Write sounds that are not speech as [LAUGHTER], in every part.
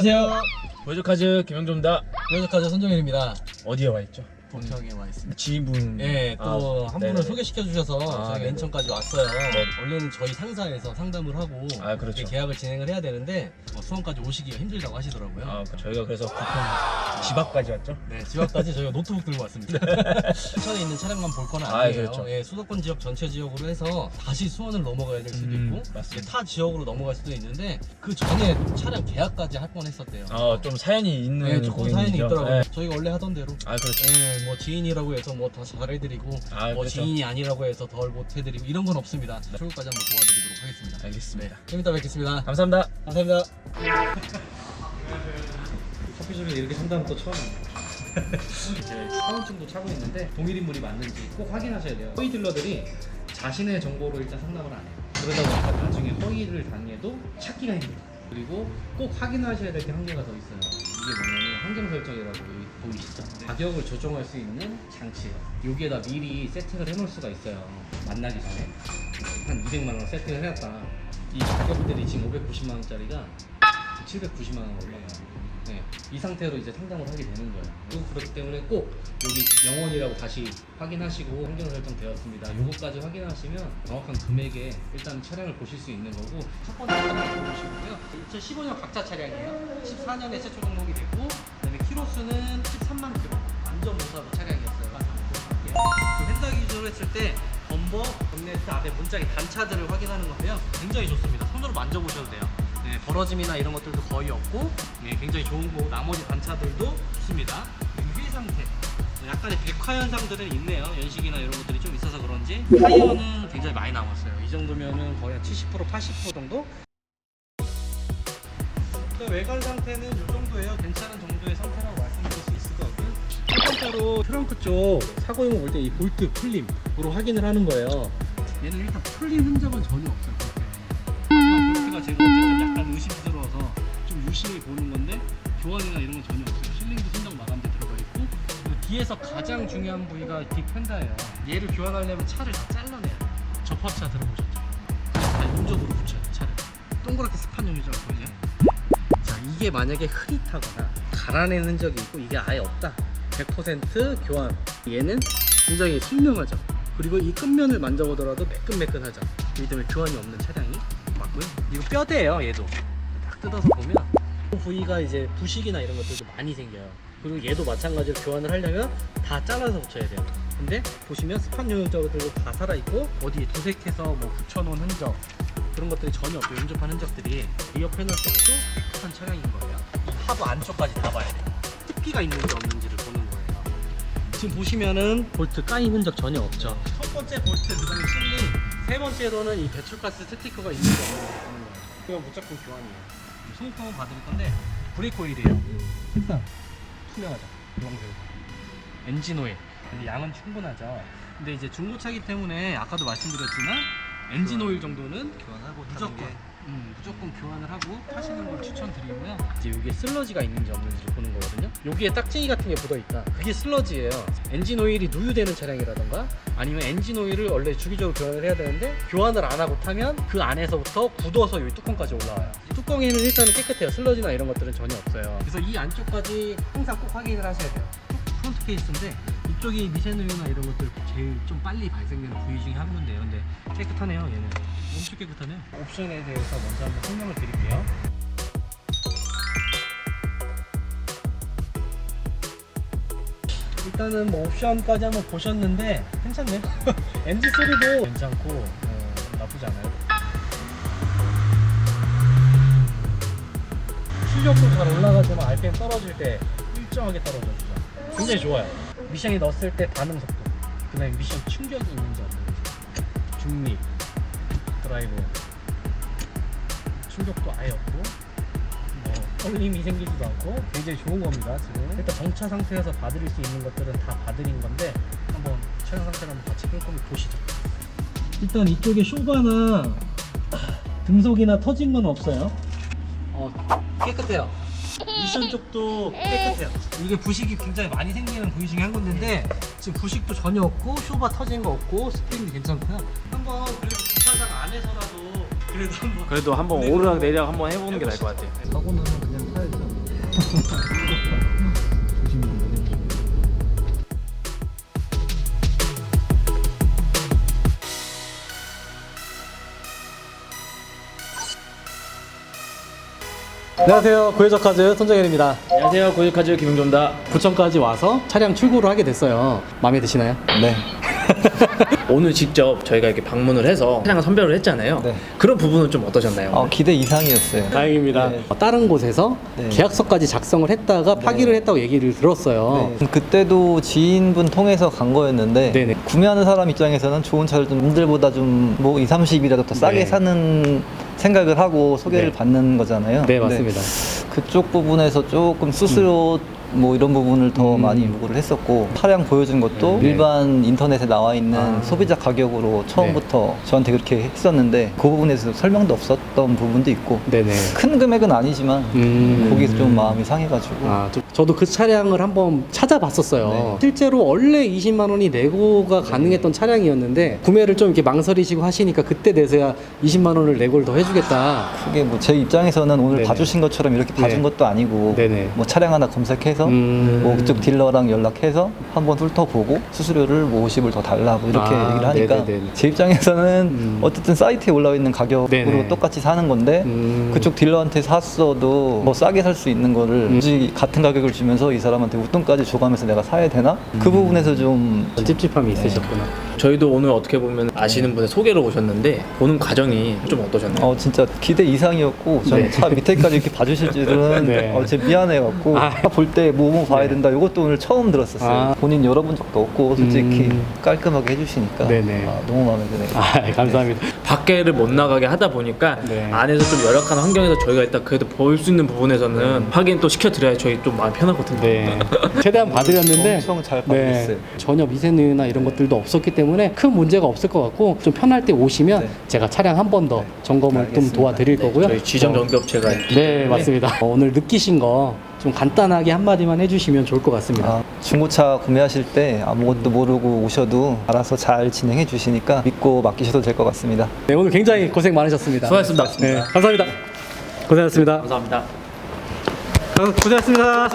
안녕하세요. 보여줘카즈 김영조입니다. 여기까지 선정일입니다. 어디에 와 있죠? 도청에 와 있습니다. 지인분. 예, 또 아, 한 네네. 분을 소개시켜 주셔서 아, 저희가 네네. 인천까지 왔어요. 네. 원래는 저희 상사에서 상담을 하고 아, 그렇죠. 이렇게 계약을 진행을 해야 되는데 어, 수원까지 오시기가 힘들다고 하시더라고요. 아, 그 저희가 그래서 부품 집 앞까지 왔죠? 네, 집 앞까지 저희가 노트북 들고 왔습니다. [LAUGHS] 인천에 있는 차량만 볼 건 아, 아니에요. 그렇죠. 예, 수도권 지역 전체 지역으로 해서 다시 수원을 넘어가야 될 수도 음, 있고 맞습니다. 예, 타 지역으로 넘어갈 수도 있는데 그 전에 차량 계약까지 할 뻔했었대요. 아, 좀 사연이 있는 네, 조금 고객님이죠? 사연이 있더라고요. 네. 저희가 원래 하던 대로 아, 그렇죠. 예, 뭐 지인이라고 해서 뭐 더 잘해드리고 아, 뭐 그렇죠. 지인이 아니라고 해서 덜 못해드리고 이런 건 없습니다. 출구까지 한번 도와드리도록 하겠습니다. 알겠습니다. 좀 이따 뵙겠습니다. 감사합니다. 감사합니다. [LAUGHS] 커피숍에 이렇게 상담은 또 처음이에요. [LAUGHS] 이제 사원증도 차고 있는데 동일 인물이 맞는지 꼭 확인하셔야 돼요. 허위 딜러들이 자신의 정보로 일단 상담을 안 해요. 그러다 보니까 나중에 허위를 당해도 찾기가 힘들어요. 그리고 꼭 확인하셔야 될 게 한 개가 더 있어요. 이게 뭐냐면 환경 설정이라고 여기 보이시죠? 가격을 조정할 수 있는 장치예요. 여기에다 미리 세팅을 해놓을 수가 있어요. 만나기 전에 한 200만 원 세팅을 해놨다. 이 가격들이 지금 590만 원짜리가 790만 원 올라가요. 네, 이 상태로 이제 상담을 하게 되는 거예요. 그렇기 때문에 꼭 여기 영원이라고 다시 확인하시고 환경 설정 되었습니다. 요거까지 확인하시면 정확한 금액에 일단 차량을 보실 수 있는 거고 첫 번째 차량 보시고요. 2015년 각자 차량이에요. 14년에 최초 등록이 됐고 그다음에 키로수는 13만 킬로. 완전 무사고 차량이었어요. 그 펜다 기준으로 했을 때 범버, 본네트 앞에 문짝이 단차들을 확인하는 건데요. 굉장히 좋습니다. 손으로 만져보셔도 돼요. 네, 벌어짐이나 이런 것들도 거의 없고 네, 굉장히 좋은 거 나머지 단차들도 좋습니다. 휠 상태 약간의 백화 현상들은 있네요. 연식이나 이런 것들이 좀 있어서 그런지 타이어는 굉장히 많이 남았어요. 이 정도면은 거의 한 70% 80% 정도? 그 외관 상태는 이 정도예요. 괜찮은 정도의 상태라고 말씀드릴 수 있을 것 같고요. 첫 번째로 트렁크 쪽 사고용을 볼때 이 볼트 풀림으로 확인을 하는 거예요. 얘는 일단 풀린 흔적은 전혀 없어요. 하지만 볼트가 제가 어쨌든 약간 의심스러워서 좀 유심히 보는 건데 교환이나 이런 건 전혀 없어요. 실링도 순정 마감재 들어가 있고 그리고 뒤에서 가장 중요한 부위가 뒷 펜다예요. 얘를 교환하려면 차를 다 잘라내야 돼요. 접합차 들어보셨죠? 다 용접으로 붙여야 돼 차를. 동그랗게 스판용 유저가 보이죠? 자 이게 만약에 흐릿하거나 갈아낸 흔적이 있고 이게 아예 없다. 100% 교환. 얘는 굉장히 선명하죠. 그리고 이 끝면을 만져보더라도 매끈매끈하죠. 이 때문에 교환이 없는 차량이 맞고요. 이거 뼈대예요 얘도. 딱 뜯어서 보면 이 부위가 이제 부식이나 이런 것들도 많이 생겨요. 그리고 얘도 마찬가지로 교환을 하려면 다 잘라서 붙여야 돼요. 근데 보시면 스판 용접들도 다 살아있고 어디에 도색해서 뭐 붙여놓은 흔적 그런 것들이 전혀 없고 용접한 흔적들이 리어 패널 쪽도 깨끗한 차량인 거예요. 이 하부 안쪽까지 다 봐야 돼요. 습기가 있는지 없는지를 보는 거예요. 지금 보시면은 볼트 까인 흔적 전혀 없죠. 첫 번째 볼트, 그다음에 실링, 세 번째로는 이 배출가스 스티커가 있는지 없는지 보는 거예요. 이거 무조건 교환이에요. 소모품은 받을 건데 브레이크 오일이에요. 색상 투명하죠. 주황색. 엔진 오일. 근데 양은 충분하죠. 근데 이제 중고차기 때문에 아까도 말씀드렸지만 엔진 오일 정도는 교환하고 무조건 음, 무조건 교환을 하고 타시는 걸 추천드리고요. 이제 여기에 슬러지가 있는지 없는지 보는 거거든요. 여기에 딱지기 같은 게 묻어 있다. 그게 슬러지예요. 엔진 오일이 누유되는 차량이라던가 아니면 엔진 오일을 원래 주기적으로 교환을 해야 되는데 교환을 안 하고 타면 그 안에서부터 굳어서 여기 뚜껑까지 올라와요. 뚜껑에는 일단은 깨끗해요. 슬러지나 이런 것들은 전혀 없어요. 그래서 이 안쪽까지 항상 꼭 확인을 하셔야 돼요. 프론트 케이스인데 이쪽이 미세누유나 이런 것들 제일 좀 빨리 발생되는 부위 중에 한 군데예요. 근데 깨끗하네요. 얘는 엄청 깨끗하네요. 옵션에 대해서 먼저 한번 설명을 드릴게요. 일단은 뭐 옵션까지 한번 보셨는데 괜찮네요. [LAUGHS] 엔진 소리도 괜찮고 어, 나쁘지 않아요. 출력도 잘 올라가지만 RPM 떨어질 때 일정하게 떨어져주죠. 굉장히 좋아요. 미션이 넣었을 때 반응 속도, 그 다음에 미션 충격이 있는지 없는지, 중립, 드라이브, 충격도 아예 없고, 뭐, 떨림이 생기지도 않고, 굉장히 좋은 겁니다, 지금. 일단 정차 상태에서 봐드릴 수 있는 것들은 다 봐드린 건데, 한번 차량 상태를 한번 같이 꼼꼼히 보시죠. 일단 이쪽에 쇼바나 등속이나 터진 건 없어요. 어, 깨끗해요. 미션 쪽도 깨끗해요. 이게 부식이 굉장히 많이 생기는 부위 중에 한 군데인데 지금 부식도 전혀 없고 쇼바 터진 거 없고 스프링도 괜찮고요. 한번 그래도 주차장 안에서라도 그래도 한번 그래도 한번 네. 오르락 내리락 한번 해보는 게 나을 것 같아요. 사고 나면 그냥 타야죠. 안녕하세요. 고해적카즈 손정현입니다. 안녕하세요 고유카즈 김영조입니다 부천까지 와서 차량 출고를 하게 됐어요. 마음에 드시나요? 네. [LAUGHS] 오늘 직접 저희가 이렇게 방문을 해서 차량을 선별을 했잖아요 네. 그런 부분은 좀 어떠셨나요? 어, 기대 이상이었어요. 다행입니다. 네. 어, 다른 곳에서 네. 계약서까지 작성을 했다가 파기를 했다고 얘기를 들었어요. 네. 그때도 지인분 통해서 간 거였는데 네네. 구매하는 사람 입장에서는 좋은 차를 좀 남들보다 좀 뭐 2, 30이라도 더 싸게 네. 사는 생각을 하고 소개를 네. 받는 거잖아요. 네, 근데 맞습니다. 그쪽 부분에서 조금 수수료 뭐 이런 부분을 더 음. 많이 요구를 했었고 차량 보여준 것도 네. 일반 인터넷에 나와 있는 아. 소비자 가격으로 처음부터 저한테 그렇게 했었는데 그 부분에서 설명도 없었던 부분도 있고 네네. 큰 금액은 아니지만 음. 거기서 좀 마음이 상해가지고 아, 저, 저도 그 차량을 한번 찾아봤었어요. 네. 실제로 원래 20만 원이 내고가 가능했던 차량이었는데 구매를 좀 이렇게 망설이시고 하시니까 그때 내서야 20만 원을 내고를 더 해주겠다. 그게 뭐 제 입장에서는 오늘 네네. 봐주신 것처럼 이렇게 봐준 네. 것도 아니고 네네. 뭐 차량 하나 검색해 서 음. 뭐 그쪽 딜러랑 연락해서 한번 훑어보고 수수료를 뭐 50을 더 달라고 이렇게 아, 얘기를 하니까 네네네. 제 입장에서는 음. 어쨌든 사이트에 올라와 있는 가격으로 네네. 똑같이 사는 건데 음. 그쪽 딜러한테 샀어도 뭐 싸게 살 수 있는 거를 음. 굳이 같은 가격을 주면서 이 사람한테 웃돈까지 줘가면서 내가 사야 되나? 그 부분에서 좀 찝찝함이 있으셨구나. 저희도 오늘 어떻게 보면 아시는 분의 소개로 오셨는데 보는 과정이 좀 어떠셨나요? 어 진짜 기대 이상이었고 저는 네. 차 밑에까지 이렇게 봐주실 줄은 [LAUGHS] 네. 어, 진짜 미안해갖고 아. 볼때 뭐 뭐 봐야 네. 된다 이것도 오늘 처음 들었었어요 아. 본인 열어본 적도 없고 솔직히 음. 깔끔하게 해주시니까 네네. 아, 너무 마음에 드네요 아, 감사합니다. 밖에를 못 나가게 하다 보니까 네. 안에서 좀 열악한 환경에서 저희가 일단 그래도 볼 수 있는 부분에서는 확인 또 시켜드려야 저희 좀 마음 편하거든요 네. [LAUGHS] 최대한 봐드렸는데 엄청 잘 네, 봐주셨어요 전혀 미세누나 이런 것들도 없었기 때문에 큰 문제가 없을 것 같고 좀 편할 때 오시면 네. 제가 차량 한 번더 네. 점검을 좀 알겠습니다. 도와드릴 거고요. 저희 지정 어, 정비업체가 있기 네 때문에 맞습니다. 어, 오늘 느끼신 거 좀 간단하게 한마디만 해주시면 좋을 것 같습니다. 아, 중고차 구매하실 때 아무것도 모르고 오셔도 알아서 잘 진행해 주시니까 믿고 맡기셔도 될 것 같습니다 네 오늘 굉장히 고생 많으셨습니다. 수고하셨습니다. 네 감사합니다. 고생하셨습니다. 감사합니다 어, 고생하셨습니다.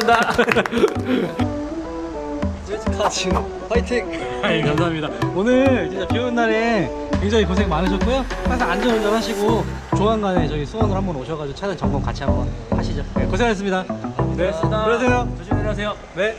[LAUGHS] 지금 파이팅! 네, [LAUGHS] 감사합니다. 오늘 진짜 비 오는 날에 굉장히 고생 많으셨고요. 항상 안전운전 하시고 조만간에 저희 수원으로 한번 오셔가지고 차량 점검 같이 한번 하시죠. 네, 고생하셨습니다. 네, 고생하셨습니다. 들어가세요. 조심히 들어가세요 네.